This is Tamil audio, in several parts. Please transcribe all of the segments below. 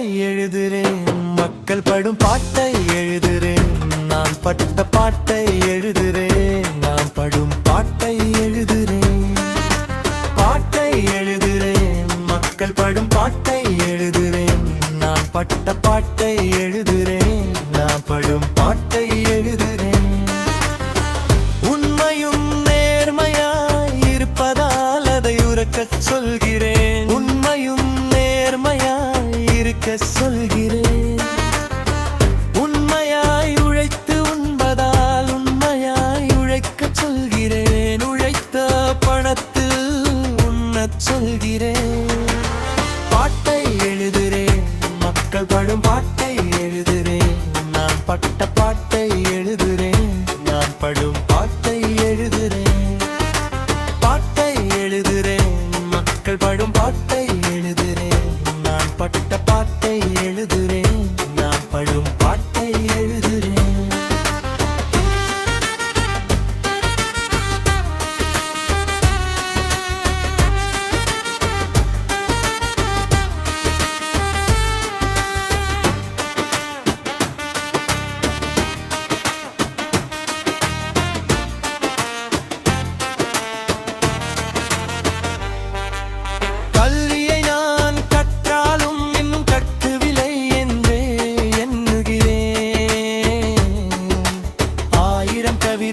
எழுதுறேன். மக்கள் படும் பாட்டை எழுதுறேன். நான் பட்ட பாட்டை எழுதுறேன். நான் படும் பாட்டை எழுதுறேன். பாட்டை எழுதுறேன். மக்கள் படும் பாட்டை எழுதுறேன். நான் பட்ட பாட்டை எழுதுறேன். நான் படும் பாட்டை பாடும் பாட்டு.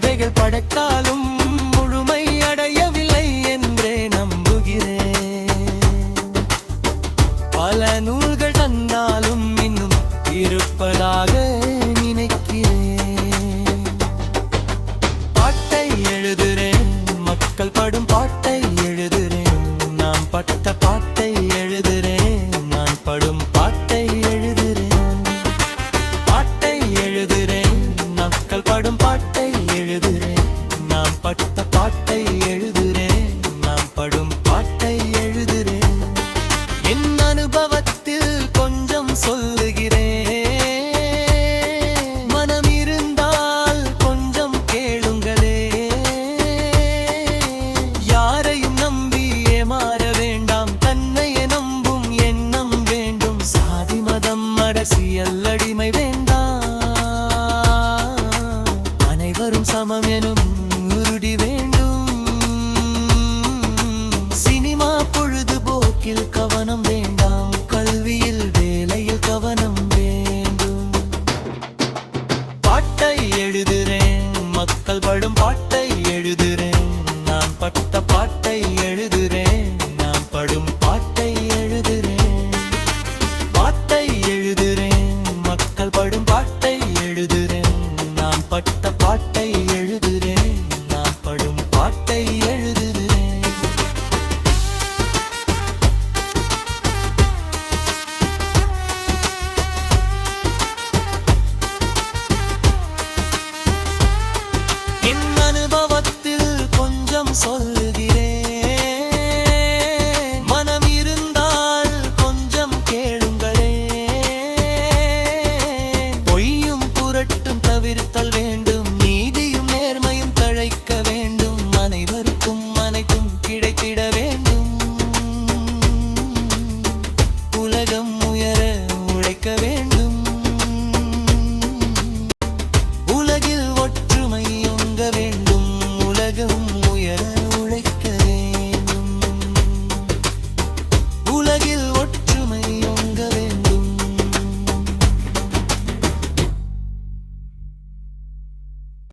கவிதைகள் படைத்தாலும் முழுமை அடையவில்லை என்றே நம்புகிறேன். பல நூல்கள் தன்னாலும் இன்னும் இருப்பதாக நினைக்கிறேன். பாட்டை எழுதுகிறேன் மக்கள் படும் எல்லாரும் சமம் எனும் உருடி வேண்டும். சினிமா பொழுதுபோக்கில் கவனம் வேண்டாம். கல்வியில் வேலையில் கவனம் வேண்டும். பாட்டை எழுதுறேன். மக்கள் படும் பாட்டு உலகில்